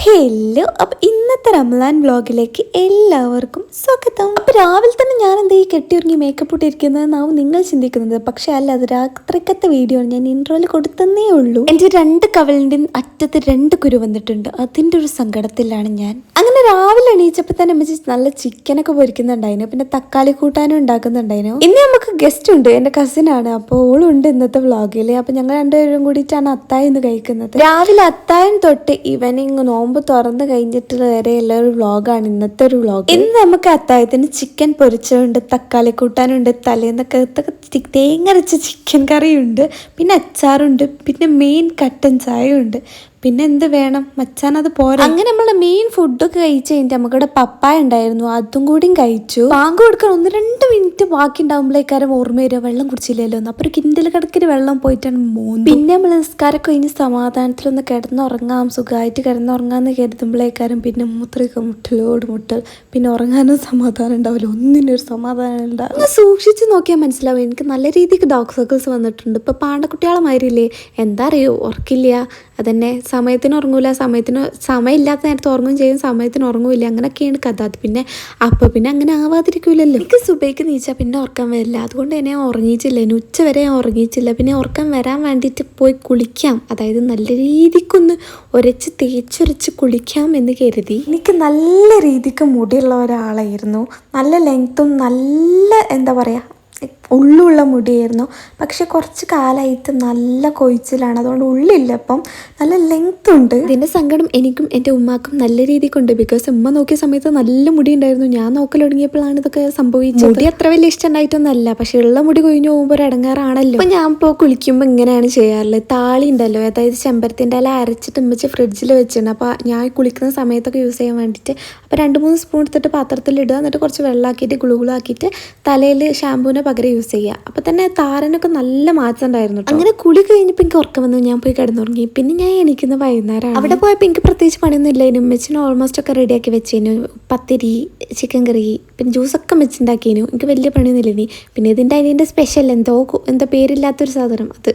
Hello അപ്പൊ ഇന്നത്തെ റംലാൻ എല്ലാവർക്കും സ്വാഗതം. അപ്പം രാവിലെ തന്നെ ഞാൻ എന്താ ഈ കെട്ടിയുറങ്ങി മേക്കപ്പ് ഇട്ടിരിക്കുന്നതെന്നാവും നിങ്ങൾ ചിന്തിക്കുന്നത്. പക്ഷേ അല്ല അത് രാത്രിക്കത്തെ വീഡിയോ ആണ്. ഞാൻ ഇൻട്രോയിൽ കൊടുത്തന്നേ ഉള്ളൂ. എന്റെ രണ്ട് കവലിന്റെ അറ്റത്ത് രണ്ട് കുരു വന്നിട്ടുണ്ട്. അതിന്റെ ഒരു സങ്കടത്തിലാണ് ഞാൻ. അങ്ങനെ രാവിലെ എണീച്ചപ്പോൾ തന്നെ അമ്മച്ചി നല്ല ചിക്കനൊക്കെ പൊരിക്കുന്നുണ്ടായിരുന്നു. പിന്നെ തക്കാളി കൂട്ടാനും ഉണ്ടാക്കുന്നുണ്ടായിരുന്നു. ഇന്ന് നമുക്ക് ഗസ്റ്റ് ഉണ്ട്. എന്റെ കസിനാണ് അപ്പോൾ ഓളുണ്ട് ഇന്നത്തെ വ്ളോഗിൽ അപ്പോൾ ഞങ്ങൾ രണ്ടുപേരും കൂടിയിട്ടാണ് അത്തായം എന്ന് കഴിക്കുന്നത്. രാവിലെ അത്തായം തൊട്ട് ഇവനിങ് നോമ്പ് തുറന്ന് കഴിഞ്ഞിട്ട് വരെയുള്ള ഒരു വ്ളോഗാണ്. ഇന്നത്തെ ഒരു വ്ളോഗ്. ഇന്ന് നമുക്ക് അത്തായത്തിന് ചിക്കൻ പൊരിച്ചുണ്ട് തക്കാളി കൂട്ടാനുണ്ട് തലേന്നൊക്കെ തേങ്ങരച്ച ചിക്കൻ കറിയുണ്ട് പിന്നെ അച്ചാറുണ്ട് പിന്നെ മെയിൻ കട്ടൻ ചായയുണ്ട്. പിന്നെ എന്ത് വേണം? മച്ചാൻ അത് പോരാ. അങ്ങനെ നമ്മളെ മെയിൻ ഫുഡൊക്കെ കഴിച്ച് കഴിഞ്ഞിട്ട് നമുക്കിവിടെ പപ്പായ ഉണ്ടായിരുന്നു. അതും കൂടിയും കഴിച്ചു. ബാങ്ക് കൊടുക്കാൻ ഒന്ന് രണ്ട് മിനിറ്റ് ബാക്കി ഉണ്ടാകുമ്പോഴേക്കാരം ഓർമ്മ വരിക. വെള്ളം കുടിച്ചില്ലല്ലോ. അപ്പൊ ഒരു കിൻഡൽ കിടക്കിന് വെള്ളം പോയിട്ടാണ് മൂന്ന്. പിന്നെ നമ്മൾ നിസ്കാരമൊക്കെ കഴിഞ്ഞ് സമാധാനത്തിലൊന്ന് കിടന്നുറങ്ങാം. സുഖമായിട്ട് കിടന്നുറങ്ങാന്ന് കരുതുമ്പോഴേക്കാരും പിന്നെ മൂത്രമൊക്കെ മുട്ടലോട് മുട്ടൽ. പിന്നെ ഉറങ്ങാനും സമാധാനം ഉണ്ടാവില്ല. ഒന്നിനൊരു സമാധാനം ഉണ്ടാവും സൂക്ഷിച്ച് നോക്കിയാൽ മനസ്സിലാവും. എനിക്ക് നല്ല രീതിക്ക് ഡോഗ് സർക്കിൾസ് വന്നിട്ടുണ്ട്. ഇപ്പൊ പാണ്ടക്കുട്ടികളെ മാതിരിയില്ലേ? എന്താ അറിയോ? ഉറക്കില്ല. അതന്നെ സമയത്തിന് ഉറങ്ങൂല സമയത്തിന് സമയമില്ലാത്ത നേരത്ത് ഉറങ്ങും ചെയ്യും സമയത്തിന് ഉറങ്ങൂല അങ്ങനെയൊക്കെയാണ് കഥ. അത് പിന്നെ അപ്പം പിന്നെ അങ്ങനെ ആവാതിരിക്കൂലല്ലോ. എനിക്ക് സുബൈക്ക് നീച്ചാൽ പിന്നെ ഉറക്കാൻ വരില്ല. അതുകൊണ്ട് തന്നെ ഞാൻ ഉറങ്ങിയിച്ചില്ല ഇനി ഉച്ച വരെ ഞാൻ ഉറങ്ങിയിച്ചില്ല പിന്നെ ഉറക്കം വരാൻ വേണ്ടിയിട്ട് പോയി കുളിക്കാം. അതായത് നല്ല രീതിക്കൊന്ന് ഉരച്ച് തേച്ചൊരച്ച് കുളിക്കാം എന്ന് കരുതി. എനിക്ക് നല്ല രീതിക്ക് മുടിയുള്ള ഒരാളായിരുന്നു. നല്ല ലെങ്ത്തും നല്ല എന്താ പറയുക ഉള്ളുള്ള മുടിയായിരുന്നു. പക്ഷെ കുറച്ച് കാലമായിട്ട് നല്ല കൊഴിച്ചിലാണ്. അതുകൊണ്ട് ഉള്ളില്ല അപ്പം നല്ല ലെങ്ത് ഉണ്ട്. ഇതിന്റെ സങ്കടം എനിക്കും എന്റെ ഉമ്മാക്കും നല്ല രീതിക്കുണ്ട് ബിക്കോസ് ഉമ്മ നോക്കിയ സമയത്ത് നല്ല മുടി ഉണ്ടായിരുന്നു. ഞാൻ നോക്കൽ തുടങ്ങിയപ്പോഴാണ് ഇതൊക്കെ സംഭവിച്ചത്. മുടി അത്ര വലിയ ഇഷ്ടമുണ്ടായിട്ടൊന്നല്ല പക്ഷെ ഉള്ള മുടി കൊഴിഞ്ഞു പോകുമ്പോൾ ഒരു ഇടങ്ങാറാണല്ലോ. അപ്പം ഞാൻ ഇപ്പോൾ കുളിക്കുമ്പോൾ ഇങ്ങനെയാണ് ചെയ്യാറുള്ളത് താളി ഉണ്ടല്ലോ. അതായത് ചെമ്പരത്തിന്റെ ഇല അരച്ചിട്ട് ഉമ്മച്ച് ഫ്രിഡ്ജിൽ വെച്ചിട്ടുണ്ട് അപ്പോൾ ഞാൻ കുളിക്കുന്ന സമയത്തൊക്കെ യൂസ് ചെയ്യാൻ വേണ്ടിയിട്ട് അപ്പോൾ രണ്ട് മൂന്ന് സ്പൂൺ എടുത്തിട്ട് പാത്രത്തിൽ ഇടുക എന്നിട്ട് കുറച്ച് വെള്ളമാക്കിയിട്ട് ഗുളുഗുളാക്കിയിട്ട് തലയിൽ ഷാമ്പൂവിനെ പകരം യൂസ് ചെയ്യുക അപ്പോൾ തന്നെ താരനൊക്കെ നല്ല മാറ്റം ഉണ്ടായിരുന്നു. അങ്ങനെ കുളി കഴിഞ്ഞപ്പോൾ എനിക്ക് ഉറക്കം വന്നു. ഞാൻ പോയി കിടന്നുറങ്ങി. പിന്നെ ഞാൻ എണീക്കുന്ന വൈകുന്നേരം അവിടെ പോയപ്പോൾ എനിക്ക് പ്രത്യേകിച്ച് പണിയൊന്നും ഇല്ലായിരുന്നു. മെച്ചിന് ഓൾമോസ്റ്റ് ഒക്കെ റെഡിയാക്കി വെച്ചേനു. പത്തിരി ചിക്കൻ കറി പിന്നെ ജ്യൂസൊക്കെ വെച്ചുണ്ടാക്കിയേനു എനിക്ക് വലിയ പണിയൊന്നും ഇനി പിന്നെ ഇതിന്റെ അതിന്റെ സ്പെഷ്യൽ എന്തോ എന്താ പേരില്ലാത്തൊരു സാധനം അത്.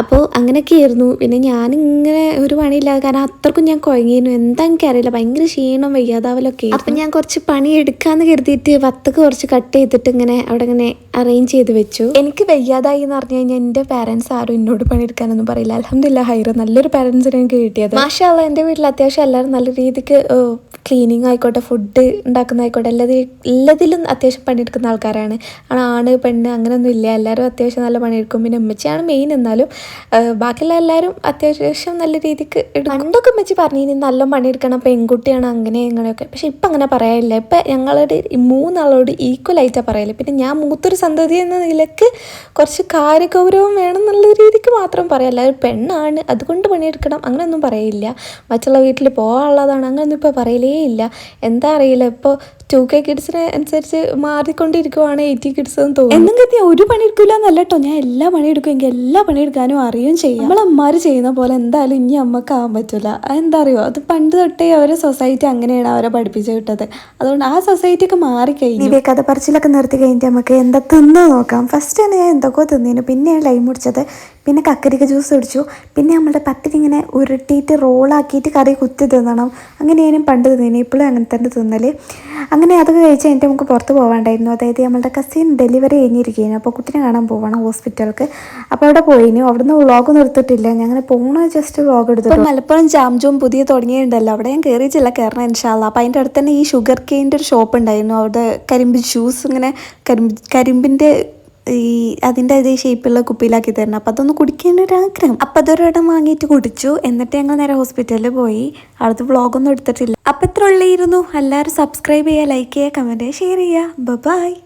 അപ്പോൾ അങ്ങനെയൊക്കെയായിരുന്നു. പിന്നെ ഞാനിങ്ങനെ ഒരു പണിയില്ലാതെ കാരണം അത്രക്കും ഞാൻ കുഴങ്ങിയിരുന്നു. എന്താ എനിക്കറിയില്ല. ഭയങ്കര ക്ഷീണം വയ്യാതാവലൊക്കെ അപ്പം ഞാൻ കുറച്ച് പണി എടുക്കാന്ന് കരുതിയിട്ട് വത്തക്ക് കുറച്ച് കട്ട് ചെയ്തിട്ട് ഇങ്ങനെ അവിടെ ഇങ്ങനെ അറേഞ്ച് ചെയ്ത് വെച്ചു. എനിക്ക് വയ്യാതായി എന്ന് പറഞ്ഞു കഴിഞ്ഞാൽ എന്റെ പാരൻസ് ആരും എന്നോട് പണിയെടുക്കാനൊന്നും പറയില്ല. അലഹമില്ല ഹൈറ നല്ലൊരു പാരൻസിനെ എനിക്ക് കിട്ടിയത്. മാഷാള്ള എന്റെ വീട്ടിൽ അത്യാവശ്യം എല്ലാവരും നല്ല രീതിക്ക് ക്ലീനിങ് ആയിക്കോട്ടെ ഫുഡ് ഉണ്ടാക്കുന്നതായിക്കോട്ടെ എല്ലാതി എല്ലാത്തിലും അത്യാവശ്യം പണിയെടുക്കുന്ന ആൾക്കാരാണ്. ആണ് പെണ്ണ് അങ്ങനെയൊന്നും ഇല്ല. എല്ലാവരും അത്യാവശ്യം നല്ല പണിയെടുക്കും. പിന്നെ ഉമ്മച്ചിയാണ് മെയിൻ എന്നാലും ബാക്കിയുള്ള എല്ലാവരും അത്യാവശ്യം നല്ല രീതിക്ക് എടുക്കും. പണ്ടൊക്കെ ഉമ്മച്ചി പറഞ്ഞു നല്ല പണിയെടുക്കണം. പെൺകുട്ടിയാണ് അങ്ങനെ ഇങ്ങനെയൊക്കെ. പക്ഷെ ഇപ്പം അങ്ങനെ പറയാനില്ല. ഇപ്പം ഞങ്ങളുടെ മൂന്നാളോട് ഈക്വൽ ആയിട്ടാണ് പറയൽ. പിന്നെ ഞാൻ മൂത്തൊരു സന്തതി എന്ന നിലയ്ക്ക് കുറച്ച് കാര്യഗൗരവം വേണം എന്നുള്ള രീതിക്ക് മാത്രം പറയാം. അല്ലാതെ പെണ്ണാണ് അതുകൊണ്ട് പണിയെടുക്കണം അങ്ങനെയൊന്നും പറയില്ല മറ്റുള്ള വീട്ടിൽ പോകാനുള്ളതാണ് അങ്ങനെയൊന്നും ഇപ്പോൾ പറയലേ ഇല്ല എന്താ അറിയില്ല. ഇപ്പോൾ ടു കെ കിഡ്സിനെ അനുസരിച്ച് മാറിക്കൊണ്ടിരിക്കുവാണ് എയ്റ്റി കിഡ്സ് എന്ന് തോന്നുന്നു. എന്നും കരുതി ഒരു പണി എടുക്കില്ല എന്നല്ല കേട്ടോ ഞാൻ എല്ലാ പണിയെടുക്കും എനിക്ക് എല്ലാ പണി എടുക്കാനും അറിയും ചെയ്യും. നമ്മൾ അമ്മമാർ ചെയ്യുന്ന പോലെ എന്തായാലും ഇനി അമ്മക്കാവാൻ പറ്റില്ല എന്താ അറിയോ? അത് പണ്ട് തൊട്ടേ അവരെ സൊസൈറ്റി അങ്ങനെയാണ് അവരെ പഠിപ്പിച്ചു വിട്ടത്. അതുകൊണ്ട് ആ സൊസൈറ്റി ഒക്കെ മാറിക്കഴിഞ്ഞു. ഇവയെ കഥ പറച്ചിലൊക്കെ നിർത്തി കഴിഞ്ഞിട്ട് നമുക്ക് എന്താ തിന്നു നോക്കാം. ഫസ്റ്റ് തന്നെ ഞാൻ എന്തൊക്കെയോ തിന്നിന്. പിന്നെയാണ് ലൈം കുടിച്ചത്. പിന്നെ കക്കരിക്ക ജ്യൂസ് കുടിച്ചു. പിന്നെ നമ്മളുടെ പത്തിരി ഇങ്ങനെ ഉരുട്ടിയിട്ട് റോളാക്കിയിട്ട് കറി കുത്തി തിന്നണം. അങ്ങനെയാണ് പണ്ട് തിന്നീന്. ഇപ്പോഴും അങ്ങനെ തന്നെ തിന്നൽ. അങ്ങനെ അതൊക്കെ കഴിച്ച് കഴിഞ്ഞിട്ട് നമുക്ക് പുറത്ത് പോകാണ്ടായിരുന്നു അതായത് നമ്മളുടെ കസിൻ ഡെലിവറി കഴിഞ്ഞിരിക്കുകയാണ് അപ്പോൾ കുട്ടിനെ കാണാൻ പോവണം ഹോസ്പിറ്റലിലേക്ക് അപ്പോൾ അവിടെ പോയിനു. അവിടുന്ന് വ്ളോഗ് നിർത്തിയിട്ടില്ല ഞങ്ങൾ പോണ ജസ്റ്റ് വ്ളോഗ് എടുത്തു മലപ്പുറം ജാംജോം പുതിയ തുടങ്ങിയിട്ടുണ്ടല്ലോ. അവിടെ ഞാൻ കയറിയിട്ടില്ല കയറണം ഇൻഷാല്ല അപ്പോൾ അതിന്റെ അടുത്ത് തന്നെ ഈ ഷുഗർ കെയിന്റെ ഒരു ഷോപ്പ് ഉണ്ടായിരുന്നു. അവിടെ കരിമ്പ് ജ്യൂസ് ഇങ്ങനെ കരിമ്പ് കരിമ്പിന്റെ ഈ അതിന്റെ അതേ ഷേപ്പുള്ള കുപ്പിയിലാക്കി തരണം. അപ്പം അതൊന്ന് കുടിക്കേണ്ട ഒരു ആഗ്രഹം അപ്പം അതൊരിടം വാങ്ങിയിട്ട് കുടിച്ചു. എന്നിട്ട് ഞങ്ങൾ നേരെ ഹോസ്പിറ്റലിൽ പോയി. അടുത്ത് വ്ളോഗൊന്നും എടുത്തിട്ടില്ല. അപ്പം ഇത്ര ഉള്ളായിരുന്നു എല്ലാവരും സബ്സ്ക്രൈബ് ചെയ്യുക ലൈക്ക് ചെയ്യുക കമന്റ് ചെയ്യുക ഷെയർ ചെയ്യുക. ബൈ